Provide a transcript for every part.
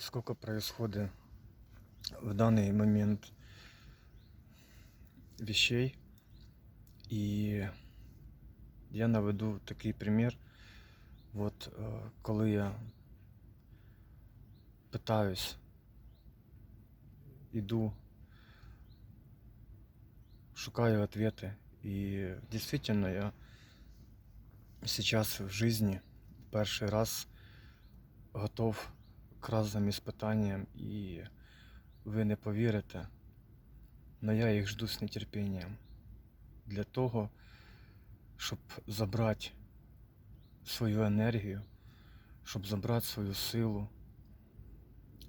сколько происходит в данный момент вещей. І я наведу такий примір. От е, коли я питаюсь, іду, шукаю ответы. И действительно я сейчас в жизни перший раз готов к разным испытаниям, і ви не повірите, але я їх жду з нетерпінням. Для того, щоб забрати свою енергію, щоб забрати свою силу,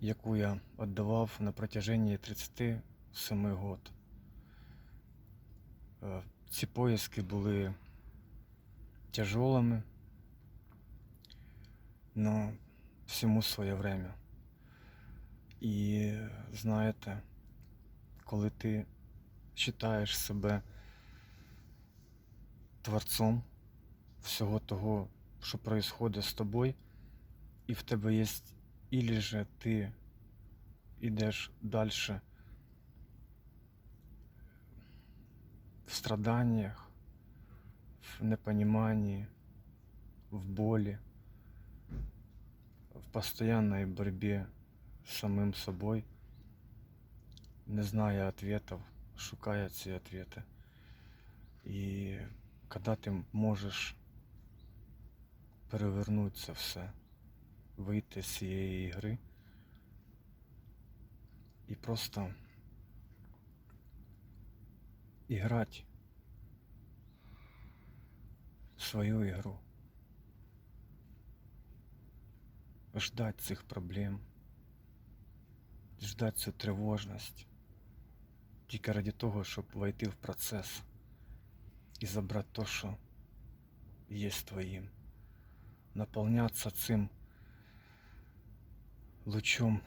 яку я віддавав на протяжении 37 год. Е, Ці поїздки були тяжелими, но всьому своє время. І знаєте, коли ти вважаєш себе творцом всього того, що происходит з тобою, і в тебе є, ілі же ти йдеш далі в страданиях, в непонимании, в боли, в постоянной борьбе с самим собой, не зная ответов, шукая ці ответы. І коли ти можеш перевернути це все, вийти з цієї гри і просто іграти свою ігру. Ждать цих проблем, ждать цю тривожність, тільки ради того, щоб войти в процес і забрати то, що є твоїм. Наповнятися цим лучом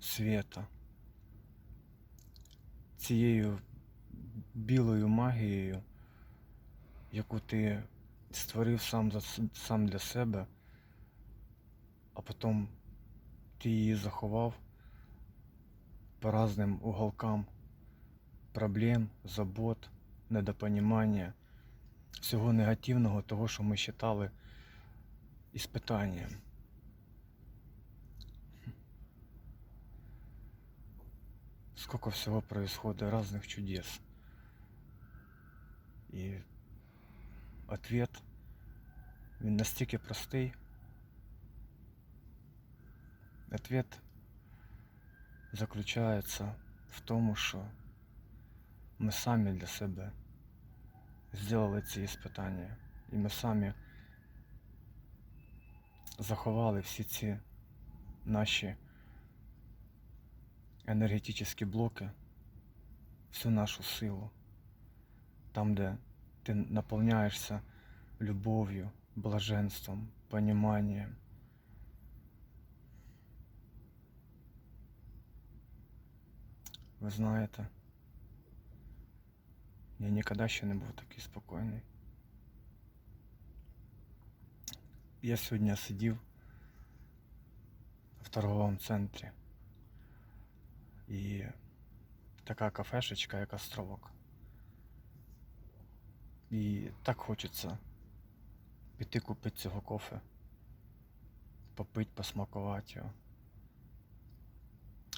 света, цією білою магією, яку ти створив сам, сам для себе, а потім ти її заховав по разним уголкам проблем, забот, недопонімання, всього негативного, того, що ми вважали іспитанням. Сколько всего происходит, разных чудес. І ответ, він настільки простий. Ответ заключається в тому, що ми самі для себе зробили ці іспитання. І ми самі заховали всі ці наші енергетичні блоки, всю нашу силу. Там, де ти наповняєшся любов'ю, блаженством, поніманням. Ви знаєте, я ніколи ще не був такий спокійний. Я сьогодні сидів в торговому центрі і така кафешечка, як островок. І так хочеться піти купити цього кофе, попити, посмакувати його.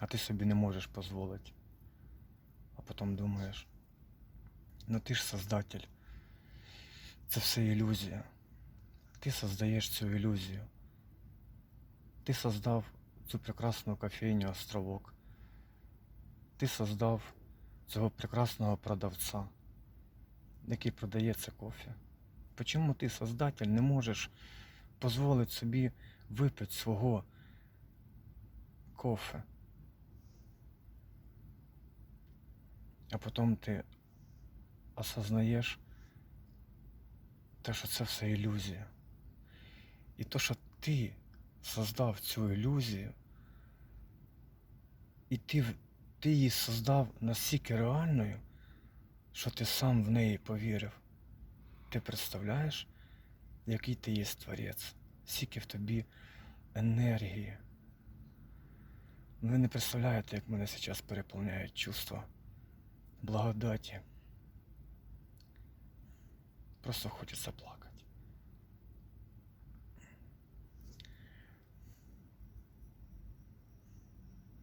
А ти собі не можеш дозволити. Потім думаєш, ну ти ж создатель. Це все ілюзія. Ти создаєш цю ілюзію. Ти создав цю прекрасну кофейню островок. Ти создав цього прекрасного продавця, який продає це кофе. Почому ти, создатель, не можеш дозволити собі випити свого кофе? А потім ти осознаєш те, що це все ілюзія. І то, що ти создав цю ілюзію, і ти, ти її создав настільки реальною, що ти сам в неї повірив. Ти представляєш, який ти є творець, скільки в тобі енергії, Ви не представляєте, як мене зараз переповняють чувства благодаті. Просто хочеться плакати.